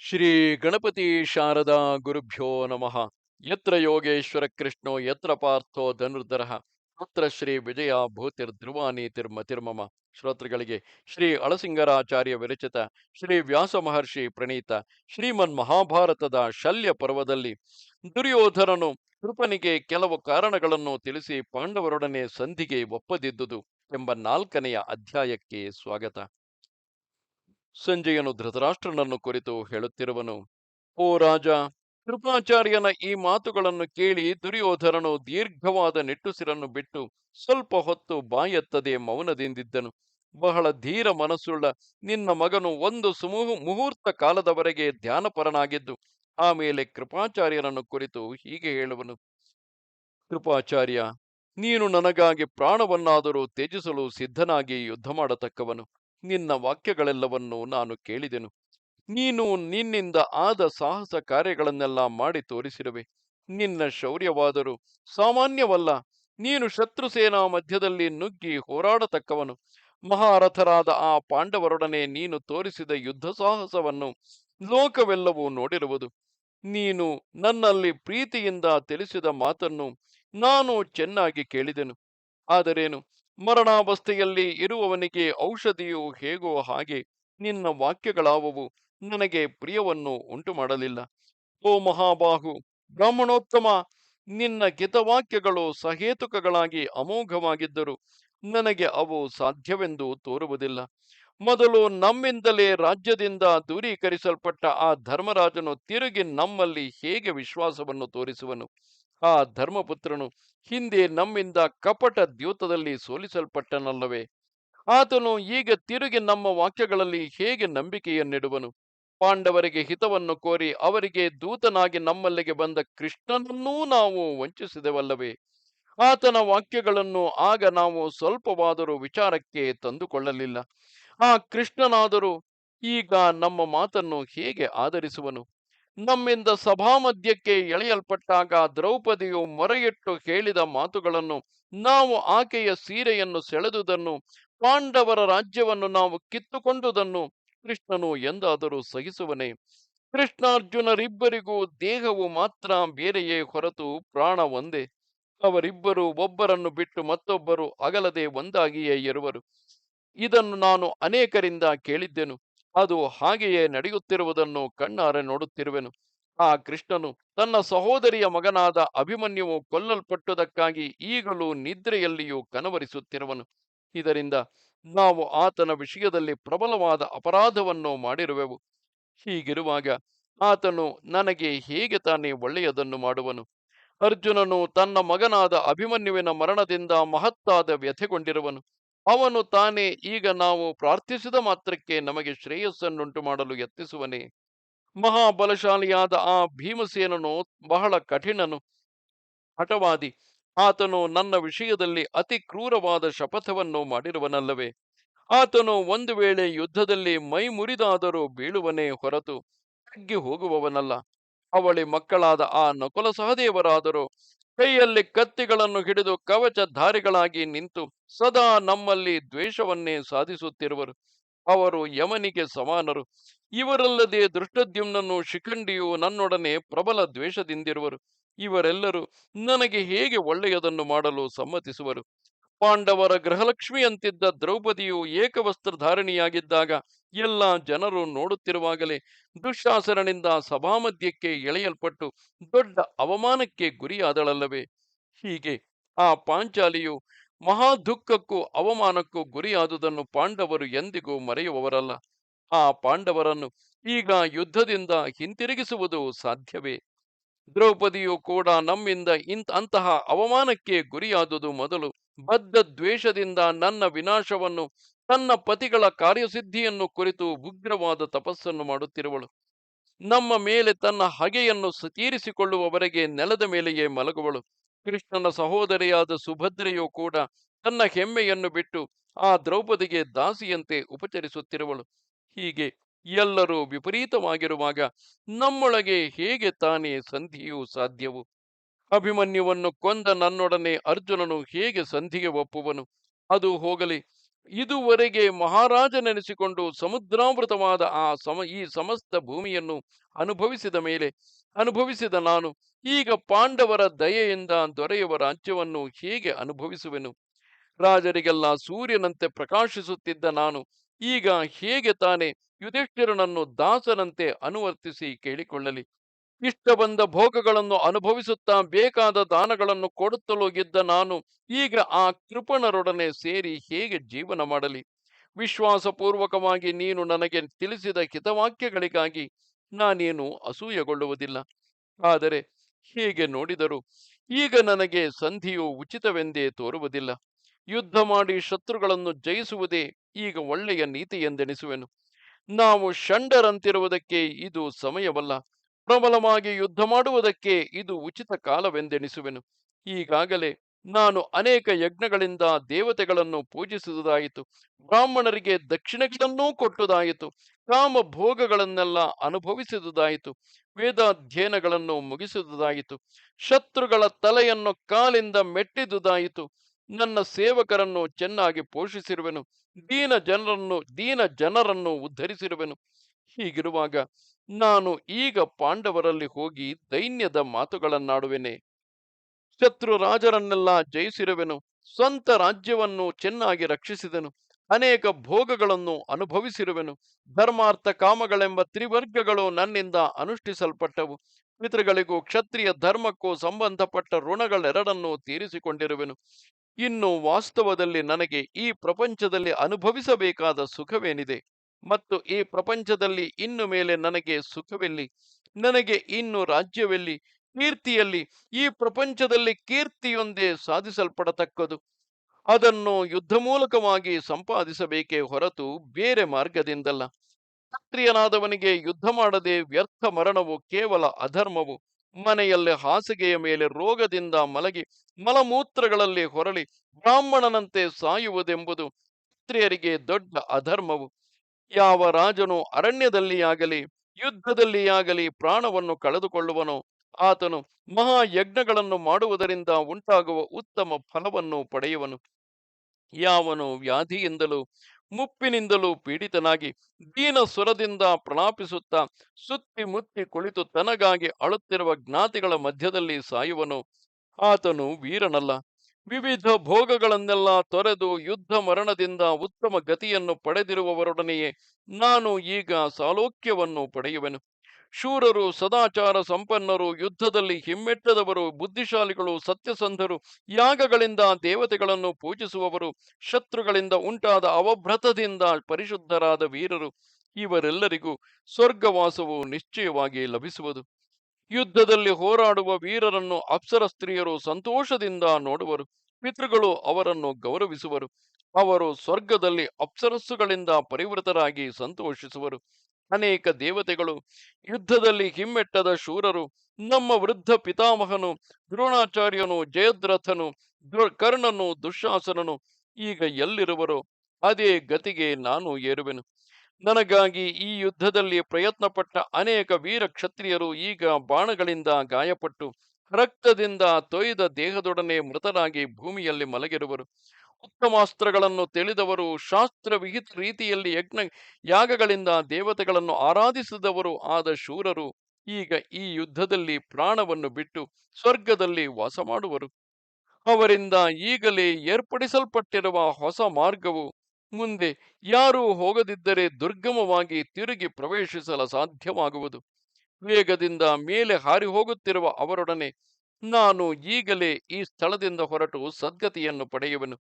ಶ್ರೀ ಗಣಪತಿ ಶಾರದಾ ಗುರುಭ್ಯೋ ನಮಃ. ಯತ್ರ ಯೋಗೇಶ್ವರ ಕೃಷ್ಣೋ, ಯತ್ರ ಪಾರ್ಥೋ ಧನುರ್ಧರ. ಅತ್ರ ಶ್ರೀ ವಿಜಯ ಭೂತಿರ್ ಧ್ರುವಾನೀತಿರ್ಮತಿರ್ಮಮ ಶ್ರೋತೃಗಳಿಗೆ ಶ್ರೀ ಅಳಸಿಂಗರಾಚಾರ್ಯ ವಿರಚಿತ ಶ್ರೀ ವ್ಯಾಸ ಮಹರ್ಷಿ ಪ್ರಣೀತ ಶ್ರೀಮನ್ ಮಹಾಭಾರತದ ಶಲ್ಯ ಪರ್ವದಲ್ಲಿ ದುರ್ಯೋಧನನು ಕೃಪನಿಗೆ ಕೆಲವು ಕಾರಣಗಳನ್ನು ತಿಳಿಸಿ ಪಾಂಡವರೊಡನೆ ಸಂಧಿಗೆ ಒಪ್ಪದಿದ್ದುದು ಎಂಬ ನಾಲ್ಕನೆಯ ಅಧ್ಯಾಯಕ್ಕೆ ಸ್ವಾಗತ. ಸಂಜಯನು ಧೃತರಾಷ್ಟ್ರನನ್ನು ಕುರಿತು ಹೇಳುತ್ತಿರುವನು. ಓ ರಾಜ, ಕೃಪಾಚಾರ್ಯನ ಈ ಮಾತುಗಳನ್ನು ಕೇಳಿ ದುರ್ಯೋಧನನು ದೀರ್ಘವಾದ ನಿಟ್ಟುಸಿರನ್ನು ಬಿಟ್ಟು ಸ್ವಲ್ಪ ಹೊತ್ತು ಬಾಯೆತ್ತದೆ ಮೌನದಿಂದಿದ್ದನು. ಬಹಳ ಧೀರ ಮನಸ್ಸುಳ್ಳ ನಿನ್ನ ಮಗನು ಒಂದು ಸುಮೂಹ, ಮುಹೂರ್ತ ಕಾಲದವರೆಗೆ ಧ್ಯಾನಪರನಾಗಿದ್ದು ಆಮೇಲೆ ಕೃಪಾಚಾರ್ಯನನ್ನು ಕುರಿತು ಹೀಗೆ ಹೇಳುವನು. ಕೃಪಾಚಾರ್ಯ, ನೀನು ನನಗಾಗಿ ಪ್ರಾಣವನ್ನಾದರೂ ತ್ಯಜಿಸಲು ಸಿದ್ಧನಾಗಿ ಯುದ್ಧ ಮಾಡತಕ್ಕವನು ನಿನ್ನ ವಾಕ್ಯಗಳೆಲ್ಲವನ್ನೂ ನಾನು ಕೇಳಿದೆನು. ನೀನು ನಿನ್ನಿಂದ ಆದ ಸಾಹಸ ಕಾರ್ಯಗಳನ್ನೆಲ್ಲ ಮಾಡಿ ತೋರಿಸಿರುವೆ. ನಿನ್ನ ಶೌರ್ಯವಾದರೂ ಸಾಮಾನ್ಯವಲ್ಲ. ನೀನು ಶತ್ರು ಸೇನಾ ಮಧ್ಯದಲ್ಲಿ ನುಗ್ಗಿ ಹೋರಾಡತಕ್ಕವನು. ಮಹಾರಥರಾದ ಆ ಪಾಂಡವರೊಡನೆ ನೀನು ತೋರಿಸಿದ ಯುದ್ಧ ಸಾಹಸವನ್ನು ಲೋಕವೆಲ್ಲವೂ ನೋಡಿರುವುದು. ನೀನು ನನ್ನಲ್ಲಿ ಪ್ರೀತಿಯಿಂದ ತಿಳಿಸಿದ ಮಾತನ್ನು ನಾನು ಚೆನ್ನಾಗಿ ಕೇಳಿದೆನು. ಆದರೇನು? ಮರಣಾವಸ್ಥೆಯಲ್ಲಿ ಇರುವವನಿಗೆ ಔಷಧಿಯು ಹೇಗೋ ಹಾಗೆ ನಿನ್ನ ವಾಕ್ಯಗಳಾವವು ನನಗೆ ಪ್ರಿಯವನ್ನು ಉಂಟು ಮಾಡಲಿಲ್ಲ ಓ ಮಹಾಬಾಹು, ಬ್ರಾಹ್ಮಣೋತ್ತಮ, ನಿನ್ನ ಗಿತವಾಕ್ಯಗಳು ಸಹೇತುಕಗಳಾಗಿ ಅಮೋಘವಾಗಿದ್ದರು ನನಗೆ ಅವು ಸಾಧ್ಯವೆಂದು ತೋರುವುದಿಲ್ಲ. ಮೊದಲು ನಮ್ಮಿಂದಲೇ ರಾಜ್ಯದಿಂದ ದೂರೀಕರಿಸಲ್ಪಟ್ಟ ಆ ಧರ್ಮರಾಜನು ತಿರುಗಿ ನಮ್ಮಲ್ಲಿ ಹೇಗೆ ವಿಶ್ವಾಸವನ್ನು ತೋರಿಸುವನು? ಆ ಧರ್ಮಪುತ್ರನು ಹಿಂದೆ ನಮ್ಮಿಂದ ಕಪಟ ದ್ಯೂತದಲ್ಲಿ ಸೋಲಿಸಲ್ಪಟ್ಟನಲ್ಲವೇ? ಆತನು ಈಗ ತಿರುಗಿ ನಮ್ಮ ವಾಕ್ಯಗಳಲ್ಲಿ ಹೇಗೆ ನಂಬಿಕೆಯನ್ನಿಡುವನು? ಪಾಂಡವರಿಗೆ ಹಿತವನ್ನು ಕೋರಿ ಅವರಿಗೆ ದೂತನಾಗಿ ನಮ್ಮಲ್ಲಿಗೆ ಬಂದ ಕೃಷ್ಣನನ್ನೂ ನಾವು ವಂಚಿಸಿದೆವಲ್ಲವೇ? ಆತನ ವಾಕ್ಯಗಳನ್ನು ಆಗ ನಾವು ಸ್ವಲ್ಪವಾದರೂ ವಿಚಾರಕ್ಕೆ ತಂದುಕೊಳ್ಳಲಿಲ್ಲ. ಆ ಕೃಷ್ಣನಾದರೂ ಈಗ ನಮ್ಮ ಮಾತನ್ನು ಹೇಗೆ ಆಧರಿಸುವನು? ನಮ್ಮಿಂದ ಸಭಾಮಧ್ಯಕ್ಕೆ ಎಳೆಯಲ್ಪಟ್ಟಾಗ ದ್ರೌಪದಿಯು ಮೊರೆಯಿಟ್ಟು ಹೇಳಿದ ಮಾತುಗಳನ್ನು ನಾವು ಆಕೆಯ ಸೀರೆಯನ್ನು ಸೆಳೆದುದನ್ನು, ಪಾಂಡವರ ರಾಜ್ಯವನ್ನು ನಾವು ಕಿತ್ತುಕೊಂಡುದನ್ನು ಕೃಷ್ಣನು ಎಂದಾದರೂ ಸಹಿಸುವನೇ. ಕೃಷ್ಣಾರ್ಜುನರಿಬ್ಬರಿಗೂ ದೇಹವು ಮಾತ್ರ ಬೇರೆಯೇ ಹೊರತು ಪ್ರಾಣ ಒಂದೇ. ಅವರಿಬ್ಬರು ಒಬ್ಬರನ್ನು ಬಿಟ್ಟು ಮತ್ತೊಬ್ಬರು ಅಗಲದೆ ಒಂದಾಗಿಯೇ ಇರುವರು. ಇದನ್ನು ನಾನು ಅನೇಕರಿಂದ ಕೇಳಿದ್ದೆನು. ಅದು ಹಾಗೆಯೇ ನಡೆಯುತ್ತಿರುವುದನ್ನು ಕಣ್ಣಾರೆ ನೋಡುತ್ತಿರುವೆನು. ಆ ಕೃಷ್ಣನು ತನ್ನ ಸಹೋದರಿಯ ಮಗನಾದ ಅಭಿಮನ್ಯುವು ಕೊಲ್ಲಲ್ಪಟ್ಟುದಕ್ಕಾಗಿ ಈಗಲೂ ನಿದ್ರೆಯಲ್ಲಿಯೂ ಕನವರಿಸುತ್ತಿರುವನು. ಇದರಿಂದ ನಾವು ಆತನ ವಿಷಯದಲ್ಲಿ ಪ್ರಬಲವಾದ ಅಪರಾಧವನ್ನು ಮಾಡಿರುವೆವು. ಹೀಗಿರುವಾಗ ಆತನು ನನಗೆ ಹೇಗೆ ತಾನೇ ಒಳ್ಳೆಯದನ್ನು ಮಾಡುವನು? ಅರ್ಜುನನು ತನ್ನ ಮಗನಾದ ಅಭಿಮನ್ಯುವಿನ ಮರಣದಿಂದ ಮಹತ್ತಾದ ವ್ಯಥೆಗೊಂಡಿರುವನು. ಅವನು ತಾನೇ, ಈಗ ನಾವು ಪ್ರಾರ್ಥಿಸಿದ ಮಾತ್ರಕ್ಕೆ ನಮಗೆ ಶ್ರೇಯಸ್ಸನ್ನುಂಟು ಮಾಡಲು ಯತ್ನಿಸುವನೇ. ಮಹಾಬಲಶಾಲಿಯಾದ ಆ ಭೀಮಸೇನನು ಬಹಳ ಕಠಿಣನು, ಹಠವಾದಿ. ಆತನು ನನ್ನ ವಿಷಯದಲ್ಲಿ ಅತಿ ಕ್ರೂರವಾದ ಶಪಥವನ್ನು ಮಾಡಿರುವನಲ್ಲವೇ. ಆತನು ಒಂದು ವೇಳೆ ಯುದ್ಧದಲ್ಲಿ ಮೈ ಮುರಿದಾದರೂ ಬೀಳುವನೇ ಹೊರತು ತಗ್ಗಿ ಹೋಗುವವನಲ್ಲ. ಅವಳಿ ಮಕ್ಕಳಾದ ಆ ನಕುಲ ಸಹದೇವರಾದರೂ ಕೈಯಲ್ಲಿ ಕತ್ತಿಗಳನ್ನು ಹಿಡಿದು ಕವಚಧಾರಿಗಳಾಗಿ ನಿಂತು ಸದಾ ನಮ್ಮಲ್ಲಿ ದ್ವೇಷವನ್ನೇ ಸಾಧಿಸುತ್ತಿರುವರು. ಅವರು ಯಮನಿಗೆ ಸಮಾನರು. ಇವರಲ್ಲದೆ ದೃಷ್ಟದ್ಯುಮ್ನನ್ನು ಶಿಖಂಡಿಯು ನನ್ನೊಡನೆ ಪ್ರಬಲ ದ್ವೇಷದಿಂದಿರುವರು. ಇವರೆಲ್ಲರೂ ನನಗೆ ಹೇಗೆ ಒಳ್ಳೆಯದನ್ನು ಮಾಡಲು ಸಮ್ಮತಿಸುವರು? ಪಾಂಡವರ ಗೃಹಲಕ್ಷ್ಮಿಯಂತಿದ್ದ ದ್ರೌಪದಿಯು ಏಕವಸ್ತ್ರಧಾರಣಿಯಾಗಿದ್ದಾಗ ಎಲ್ಲ ಜನರು ನೋಡುತ್ತಿರುವಾಗಲೇ ದುಶ್ಯಾಸನನಿಂದ ಸಭಾಮಧ್ಯಕ್ಕೆ ಎಳೆಯಲ್ಪಟ್ಟು ದೊಡ್ಡ ಅವಮಾನಕ್ಕೆ ಗುರಿಯಾದಳಲ್ಲವೇ? ಹೀಗೆ ಆ ಪಾಂಚಾಲಿಯು ಮಹಾ ದುಃಖಕ್ಕೂ ಅವಮಾನಕ್ಕೂ ಗುರಿಯಾದುದನ್ನು ಪಾಂಡವರು ಎಂದಿಗೂ ಮರೆಯುವವರಲ್ಲ. ಆ ಪಾಂಡವರನ್ನು ಈಗ ಯುದ್ಧದಿಂದ ಹಿಂತಿರುಗಿಸುವುದು ಸಾಧ್ಯವೇ? ದ್ರೌಪದಿಯು ಕೂಡ ನಮ್ಮಿಂದ ಇಂತ ಅಂತಹ ಅವಮಾನಕ್ಕೆ ಗುರಿಯಾದುದು ಮೊದಲು ಬದ್ಧ ದ್ವೇಷದಿಂದ ನನ್ನ ವಿನಾಶವನ್ನು, ತನ್ನ ಪತಿಗಳ ಕಾರ್ಯಸಿದ್ಧಿಯನ್ನು ಕುರಿತು ಉಗ್ರವಾದ ತಪಸ್ಸನ್ನು ಮಾಡುತ್ತಿರುವಳು. ನಮ್ಮ ಮೇಲೆ ತನ್ನ ಹಗೆಯನ್ನು ತೀರಿಸಿಕೊಳ್ಳುವವರೆಗೆ ನೆಲದ ಮೇಲೆಯೇ ಮಲಗುವಳು. ಕೃಷ್ಣನ ಸಹೋದರಿಯಾದ ಸುಭದ್ರೆಯು ಕೂಡ ತನ್ನ ಹೆಮ್ಮೆಯನ್ನು ಬಿಟ್ಟು ಆ ದ್ರೌಪದಿಗೆ ದಾಸಿಯಂತೆ ಉಪಚರಿಸುತ್ತಿರುವಳು. ಹೀಗೆ ಎಲ್ಲರೂ ವಿಪರೀತವಾಗಿರುವಾಗ ನಮ್ಮೊಳಗೆ ಹೇಗೆ ತಾನೇ ಸಂಧಿಯೂ ಸಾಧ್ಯವು? ಅಭಿಮನ್ಯುವನ್ನು ಕೊಂದ ನನ್ನೊಡನೆ ಅರ್ಜುನನು ಹೇಗೆ ಸಂಧಿಗೆ ಒಪ್ಪುವನು? ಅದು ಹೋಗಲಿ. ಇದುವರೆಗೆ ಮಹಾರಾಜನೆನಿಸಿಕೊಂಡು ಸಮುದ್ರಾವೃತವಾದ ಆ ಸಮ, ಈ ಸಮಸ್ತ ಭೂಮಿಯನ್ನು ಅನುಭವಿಸಿದ ಮೇಲೆ, ಅನುಭವಿಸಿದ ನಾನು, ಈಗ ಪಾಂಡವರ ದಯೆಯಿಂದ ದೊರೆಯುವ ರಾಜ್ಯವನ್ನು ಹೇಗೆ ಅನುಭವಿಸುವೆನು? ರಾಜರಿಗೆಲ್ಲ ಸೂರ್ಯನಂತೆ ಪ್ರಕಾಶಿಸುತ್ತಿದ್ದ ನಾನು, ಈಗ ಹೇಗೆ ತಾನೇ ಯುಧಿಷ್ಠಿರನನ್ನು ದಾಸನಂತೆ ಅನುವರ್ತಿಸಿ ಕೇಳಿಕೊಳ್ಳಲಿ. ಇಷ್ಟ ಬಂದ ಭೋಗಗಳನ್ನು ಅನುಭವಿಸುತ್ತಾ ಬೇಕಾದ ದಾನಗಳನ್ನು ಕೊಡುತ್ತಲೂ ಇದ್ದ ನಾನು, ಈಗ ಆ ಕೃಪಣರೊಡನೆ ಸೇರಿ ಹೇಗೆ ಜೀವನ ಮಾಡಲಿ? ವಿಶ್ವಾಸಪೂರ್ವಕವಾಗಿ ನೀನು ನನಗೆ ತಿಳಿಸಿದ ಹಿತವಾಕ್ಯಗಳಿಗಾಗಿ ನಾನೇನು ಅಸೂಯೆಗೊಳ್ಳುವುದಿಲ್ಲ. ಆದರೆ ಹೀಗೆ ನೋಡಿದರು ಈಗ ನನಗೆ ಸಂಧಿಯು ಉಚಿತವೆಂದೇ ತೋರುವುದಿಲ್ಲ. ಯುದ್ಧ ಮಾಡಿ ಶತ್ರುಗಳನ್ನು ಜಯಿಸುವುದೇ ಈಗ ಒಳ್ಳೆಯ ನೀತಿ ಎಂದೆನಿಸುವೆನು. ನಾವು ಷಂಡರಂತಿರುವುದಕ್ಕೆ ಇದು ಸಮಯವಲ್ಲ. ಪ್ರಬಲವಾಗಿ ಯುದ್ಧ ಮಾಡುವುದಕ್ಕೆ ಇದು ಉಚಿತ ಕಾಲವೆಂದೆಣಿಸುವೆನು ಈಗಾಗಲೇ ನಾನು ಅನೇಕ ಯಜ್ಞಗಳಿಂದ ದೇವತೆಗಳನ್ನು ಪೂಜಿಸುವುದಾಯಿತು. ಬ್ರಾಹ್ಮಣರಿಗೆ ದಕ್ಷಿಣಗಳನ್ನೂ ಕೊಟ್ಟುದಾಯಿತು. ಕಾಮ ಭೋಗಗಳನ್ನೆಲ್ಲ ಅನುಭವಿಸಿದುದಾಯಿತು. ವೇದಾಧ್ಯಯನಗಳನ್ನು ಮುಗಿಸಿದುದಾಯಿತು. ಶತ್ರುಗಳ ತಲೆಯನ್ನು ಕಾಲಿಂದ ಮೆಟ್ಟಿದುದಾಯಿತು. ನನ್ನ ಸೇವಕರನ್ನು ಚೆನ್ನಾಗಿ ಪೋಷಿಸಿರುವೆನು. ದೀನ ಜನರನ್ನು ದೀನ ಜನರನ್ನು ಉದ್ಧರಿಸಿರುವೆನು. ಹೀಗಿರುವಾಗ ನಾನು ಈಗ ಪಾಂಡವರಲ್ಲಿ ಹೋಗಿ ದೈನ್ಯದ ಮಾತುಗಳನ್ನಾಡುವೆನೆ. ಶತ್ರು ರಾಜರನ್ನೆಲ್ಲ ಜಯಿಸಿರುವೆನು, ಸ್ವಂತ ರಾಜ್ಯವನ್ನು ಚೆನ್ನಾಗಿ ರಕ್ಷಿಸಿದನು, ಅನೇಕ ಭೋಗಗಳನ್ನು ಅನುಭವಿಸಿರುವೆನು, ಧರ್ಮಾರ್ಥ ಕಾಮಗಳೆಂಬ ತ್ರಿವರ್ಗಗಳು ನನ್ನಿಂದ ಅನುಷ್ಠಿಸಲ್ಪಟ್ಟವು, ಪಿತೃಗಳಿಗೂ ಕ್ಷತ್ರಿಯ ಧರ್ಮಕ್ಕೂ ಸಂಬಂಧಪಟ್ಟ ಋಣಗಳೆರಡನ್ನೂ ತೀರಿಸಿಕೊಂಡಿರುವೆನು. ಇನ್ನು ವಾಸ್ತವದಲ್ಲಿ ನನಗೆ ಈ ಪ್ರಪಂಚದಲ್ಲಿ ಅನುಭವಿಸಬೇಕಾದ ಸುಖವೇನಿದೆ? ಮತ್ತು ಈ ಪ್ರಪಂಚದಲ್ಲಿ ಇನ್ನು ಮೇಲೆ ನನಗೆ ಸುಖವೆಲ್ಲಿ, ನನಗೆ ಇನ್ನು ರಾಜ್ಯವೆಲ್ಲಿ, ಕೀರ್ತಿಯಲ್ಲಿ, ಈ ಪ್ರಪಂಚದಲ್ಲಿ ಕೀರ್ತಿಯೊಂದೇ ಸಾಧಿಸಲ್ಪಡತಕ್ಕದು. ಅದನ್ನು ಯುದ್ಧ ಮೂಲಕವಾಗಿ ಸಂಪಾದಿಸಬೇಕೇ ಹೊರತು ಬೇರೆ ಮಾರ್ಗದಿಂದಲ್ಲ. ಕ್ಷತ್ರಿಯನಾದವನಿಗೆ ಯುದ್ಧ ಮಾಡದೆ ವ್ಯರ್ಥ ಮರಣವು ಕೇವಲ ಅಧರ್ಮವು. ಮನೆಯಲ್ಲಿ ಹಾಸಿಗೆಯ ಮೇಲೆ ರೋಗದಿಂದ ಮಲಗಿ, ಮಲಮೂತ್ರಗಳಲ್ಲಿ ಹೊರಳಿ, ಬ್ರಾಹ್ಮಣನಂತೆ ಸಾಯುವುದೆಂಬುದು ಕ್ಷತ್ರಿಯರಿಗೆ ದೊಡ್ಡ ಅಧರ್ಮವು. ಯಾವ ರಾಜನು ಅರಣ್ಯದಲ್ಲಿಯಾಗಲಿ, ಯುದ್ಧದಲ್ಲಿಯಾಗಲಿ ಪ್ರಾಣವನ್ನು ಕಳೆದುಕೊಳ್ಳುವನು, ಆತನು ಮಹಾಯಜ್ಞಗಳನ್ನು ಮಾಡುವುದರಿಂದ ಉಂಟಾಗುವ ಉತ್ತಮ ಫಲವನ್ನು ಪಡೆಯುವನು. ಯಾವನು ವ್ಯಾಧಿಯಿಂದಲೂ, ಮುಪ್ಪಿನಿಂದಲೂ ಪೀಡಿತನಾಗಿ ದೀನ ಸ್ವರದಿಂದ ಪ್ರಲಾಪಿಸುತ್ತಾ ಸುತ್ತಿ ಮುತ್ತಿ ಕುಳಿತು ತನಗಾಗಿ ಅಳುತ್ತಿರುವ ಜ್ಞಾತಿಗಳ ಮಧ್ಯದಲ್ಲಿ ಸಾಯುವನು, ಆತನು ವೀರನಲ್ಲ. ವಿವಿಧ ಭೋಗಗಳನ್ನೆಲ್ಲ ತೊರೆದು ಯುದ್ಧ ಮರಣದಿಂದ ಉತ್ತಮ ಗತಿಯನ್ನು ಪಡೆದಿರುವವರೊಡನೆಯೇ ನಾನು ಈಗ ಸಾಲೋಕ್ಯವನ್ನು ಪಡೆಯುವೆನು. ಶೂರರು, ಸದಾಚಾರ ಸಂಪನ್ನರು, ಯುದ್ಧದಲ್ಲಿ ಹಿಮ್ಮೆಟ್ಟದವರು, ಬುದ್ಧಿಶಾಲಿಗಳು, ಸತ್ಯಸಂಧರು, ಯಾಗಗಳಿಂದ ದೇವತೆಗಳನ್ನು ಪೂಜಿಸುವವರು, ಶತ್ರುಗಳಿಂದ ಉಂಟಾದ ಅವಭ್ರತದಿಂದ ಪರಿಶುದ್ಧರಾದ ವೀರರು, ಇವರೆಲ್ಲರಿಗೂ ಸ್ವರ್ಗವಾಸವು ನಿಶ್ಚಯವಾಗಿ ಲಭಿಸುವುದು. ಯುದ್ಧದಲ್ಲಿ ಹೋರಾಡುವ ವೀರರನ್ನು ಅಪ್ಸರ ಸ್ತ್ರೀಯರು ಸಂತೋಷದಿಂದ ನೋಡುವರು, ಪಿತೃಗಳು ಅವರನ್ನು ಗೌರವಿಸುವರು, ಅವರು ಸ್ವರ್ಗದಲ್ಲಿ ಅಪ್ಸರಸ್ಸುಗಳಿಂದ ಪರಿವೃತರಾಗಿ ಸಂತೋಷಿಸುವರು. ಅನೇಕ ದೇವತೆಗಳು, ಯುದ್ಧದಲ್ಲಿ ಹಿಮ್ಮೆಟ್ಟದ ಶೂರರು, ನಮ್ಮ ವೃದ್ಧ ಪಿತಾಮಹನು, ದ್ರೋಣಾಚಾರ್ಯನು, ಜಯದ್ರಥನು ಕರ್ಣನು, ದುಶಾಸನನು, ಈಗ ಎಲ್ಲಿರುವರೋ? ಅದೇ ಗತಿಗೆ ನಾನು ಏರುವೆನು. ನನಗಾಗಿ ಈ ಯುದ್ಧದಲ್ಲಿ ಪ್ರಯತ್ನಪಟ್ಟ ಅನೇಕ ವೀರ ಕ್ಷತ್ರಿಯರು ಈಗ ಬಾಣಗಳಿಂದ ಗಾಯಪಟ್ಟು ರಕ್ತದಿಂದ ತೊಯ್ದ ದೇಹದೊಡನೆ ಮೃತರಾಗಿ ಭೂಮಿಯಲ್ಲಿ ಮಲಗಿರುವರು. ಉತ್ತಮಾಸ್ತ್ರಗಳನ್ನು ತಿಳಿದವರು ಶಾಸ್ತ್ರ ವಿಹಿತ ರೀತಿಯಲ್ಲಿ ಯಜ್ಞ ಯಾಗಗಳಿಂದ ದೇವತೆಗಳನ್ನು ಆರಾಧಿಸಿದವರು ಆದ ಶೂರರು ಈಗ ಈ ಯುದ್ಧದಲ್ಲಿ ಪ್ರಾಣವನ್ನು ಬಿಟ್ಟು ಸ್ವರ್ಗದಲ್ಲಿ ವಾಸ ಮಾಡುವರು ಅವರಿಂದ ಈಗಲೇ ಏರ್ಪಡಿಸಲ್ಪಟ್ಟಿರುವ ಹೊಸ ಮಾರ್ಗವು ಮುಂದೆ ಯಾರೂ ಹೋಗದಿದ್ದರೆ ದುರ್ಗಮವಾಗಿ ತಿರುಗಿ ಪ್ರವೇಶಿಸಲು ಸಾಧ್ಯವಾಗುವುದು. ವೇಗದಿಂದ ಮೇಲೆ ಹಾರಿ ಹೋಗುತ್ತಿರುವ ಅವರೊಡನೆ ನಾನು ಈಗಲೇ ಈ ಸ್ಥಳದಿಂದ ಹೊರಟು ಸದ್ಗತಿಯನ್ನು ಪಡೆಯುವೆನು.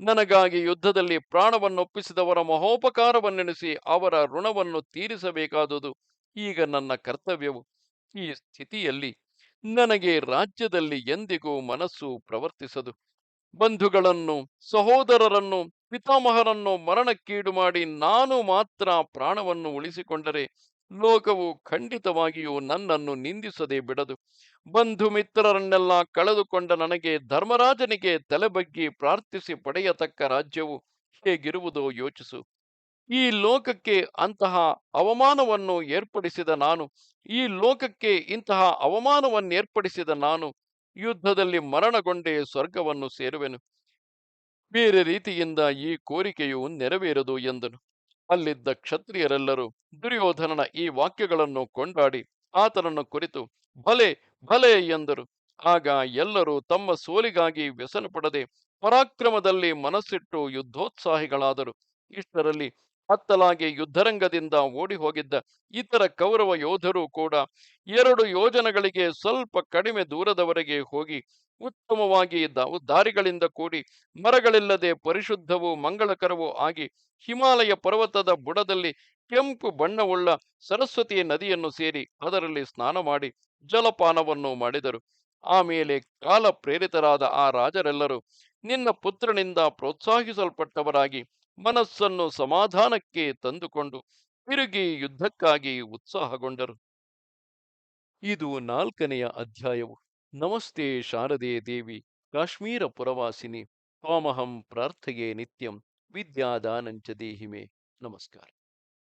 ನನಗಾಗಿ ಯುದ್ಧದಲ್ಲಿ ಪ್ರಾಣವನ್ನೊಪ್ಪಿಸಿದವರ ಮಹೋಪಕಾರವನ್ನೆಣಿಸಿ ಅವರ ಋಣವನ್ನು ತೀರಿಸಬೇಕಾದುದು ಈಗ ನನ್ನ ಕರ್ತವ್ಯವು. ಈ ಸ್ಥಿತಿಯಲ್ಲಿ ನನಗೆ ರಾಜ್ಯದಲ್ಲಿ ಎಂದಿಗೂ ಮನಸ್ಸು ಪ್ರವರ್ತಿಸದು. ಬಂಧುಗಳನ್ನು, ಸಹೋದರರನ್ನು ಪಿತಾಮಹರನ್ನು ಮರಣಕ್ಕೀಡು ಮಾಡಿ ನಾನು ಮಾತ್ರ ಪ್ರಾಣವನ್ನು ಉಳಿಸಿಕೊಂಡರೆ ಲೋಕವು ಖಂಡಿತವಾಗಿಯೂ ನನ್ನನ್ನು ನಿಂದಿಸದೆ ಬಿಡದು. ಬಂಧು ಮಿತ್ರರನ್ನೆಲ್ಲ ಕಳೆದುಕೊಂಡ ನನಗೆ ಧರ್ಮರಾಜನಿಗೆ ತಲೆಬಗ್ಗಿ ಪ್ರಾರ್ಥಿಸಿ ಪಡೆಯತಕ್ಕ ರಾಜ್ಯವು ಹೇಗಿರುವುದೋ ಯೋಚಿಸು. ಈ ಲೋಕಕ್ಕೆ ಅಂತಹ ಅವಮಾನವನ್ನು ಏರ್ಪಡಿಸಿದ ನಾನು, ಈ ಲೋಕಕ್ಕೆ ಇಂತಹ ಅವಮಾನವನ್ನೇರ್ಪಡಿಸಿದ ನಾನು ಯುದ್ಧದಲ್ಲಿ ಮರಣಗೊಂಡೇ ಸ್ವರ್ಗವನ್ನು ಸೇರುವೆನು. ಬೇರೆ ರೀತಿಯಿಂದ ಈ ಕೋರಿಕೆಯು ನೆರವೇರದು ಎಂದನು. ಅಲ್ಲಿದ್ದ ಕ್ಷತ್ರಿಯರೆಲ್ಲರೂ ದುರ್ಯೋಧನನ ಈ ವಾಕ್ಯಗಳನ್ನು ಕೊಂಡಾಡಿ ಆತನನ್ನು ಕುರಿತು, ಭಲೆ ಭಲೆ ಎಂದರು. ಆಗ ಎಲ್ಲರೂ ತಮ್ಮ ಸೋಲಿಗಾಗಿ ವ್ಯಸನ ಪಡದೆ ಪರಾಕ್ರಮದಲ್ಲಿ ಮನಸ್ಸಿಟ್ಟು ಯುದ್ಧೋತ್ಸಾಹಿಗಳಾದರು. ಇಷ್ಟರಲ್ಲಿ ಅತ್ತಲಾಗಿ ಯುದ್ಧರಂಗದಿಂದ ಓಡಿ ಹೋಗಿದ್ದ ಇತರ ಕೌರವ ಯೋಧರು ಕೂಡ ಎರಡು ಯೋಜನೆಗಳಿಗೆ ಸ್ವಲ್ಪ ಕಡಿಮೆ ದೂರದವರೆಗೆ ಹೋಗಿ ಉತ್ತಮವಾಗಿ ದಾರಿಗಳಿಂದ ಕೂಡಿ ಮರಗಳಿಲ್ಲದೆ ಪರಿಶುದ್ಧವೂ ಮಂಗಳಕರವೂ ಆಗಿ ಹಿಮಾಲಯ ಪರ್ವತದ ಬುಡದಲ್ಲಿ ಕೆಂಪು ಬಣ್ಣವುಳ್ಳ ಸರಸ್ವತಿ ನದಿಯನ್ನು ಸೇರಿ ಅದರಲ್ಲಿ ಸ್ನಾನ ಮಾಡಿ ಜಲಪಾನವನ್ನು ಮಾಡಿದರು. ಆಮೇಲೆ ಕಾಲ ಪ್ರೇರಿತರಾದ ಆ ರಾಜರೆಲ್ಲರೂ ನಿನ್ನ ಪುತ್ರನಿಂದ ಪ್ರೋತ್ಸಾಹಿಸಲ್ಪಟ್ಟವರಾಗಿ ಮನಸ್ಸನ್ನು ಸಮಾಧಾನಕ್ಕೆ ತಂದುಕೊಂಡು ತಿರುಗಿ ಯುದ್ಧಕ್ಕಾಗಿ ಉತ್ಸಾಹಗೊಂಡರು. ಇದು ನಾಲ್ಕನೆಯ ಅಧ್ಯಾಯವು. ನಮಸ್ತೆ ಶಾರದೆ ದೇವಿ, ಕಾಶ್ಮೀರ ಪುರವಾಸಿನಿ, ತ್ವಾಮಹಂ ಪ್ರಾರ್ಥೆಯೇ ನಿತ್ಯಂ, ವಿದ್ಯಾದಾನಂಚ ದೇಹಿಮೆ. ನಮಸ್ಕಾರ.